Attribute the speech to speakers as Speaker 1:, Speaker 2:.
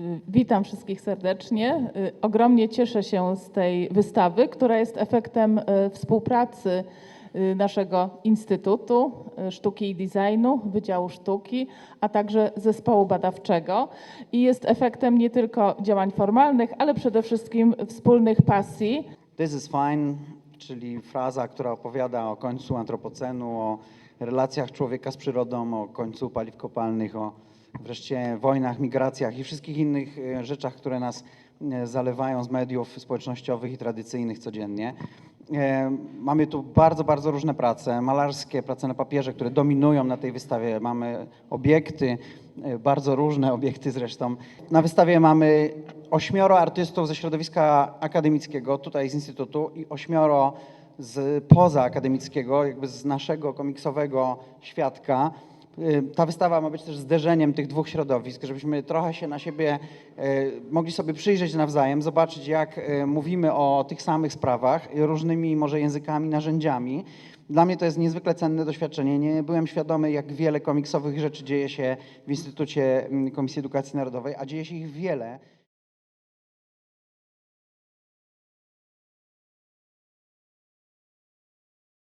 Speaker 1: Y, Witam wszystkich serdecznie. Y, Ogromnie cieszę się z tej wystawy, która jest efektem y, współpracy naszego Instytutu Sztuki i Designu, Wydziału Sztuki, a także zespołu badawczego i jest efektem nie tylko działań formalnych, ale przede wszystkim wspólnych pasji.
Speaker 2: This is fine, czyli fraza, która opowiada o końcu antropocenu, o relacjach człowieka z przyrodą, o końcu paliw kopalnych, o wreszcie wojnach, migracjach i wszystkich innych e, rzeczach, które nas e, zalewają z mediów społecznościowych i tradycyjnych codziennie. E, Mamy tu bardzo, bardzo różne prace, malarskie, prace na papierze, które dominują na tej wystawie. Mamy obiekty, bardzo różne obiekty zresztą. Na wystawie mamy ośmioro artystów ze środowiska akademickiego, tutaj z Instytutu i ośmioro z poza akademickiego, jakby z naszego komiksowego świadka. Y, Ta wystawa ma być też zderzeniem tych dwóch środowisk, żebyśmy trochę się na siebie y, mogli sobie przyjrzeć nawzajem, zobaczyć jak y, mówimy o tych samych sprawach różnymi może językami, narzędziami. Dla mnie to jest niezwykle cenne doświadczenie. Nie byłem świadomy, jak wiele komiksowych rzeczy dzieje się w Instytucie mm, Komisji Edukacji Narodowej, a dzieje się ich wiele.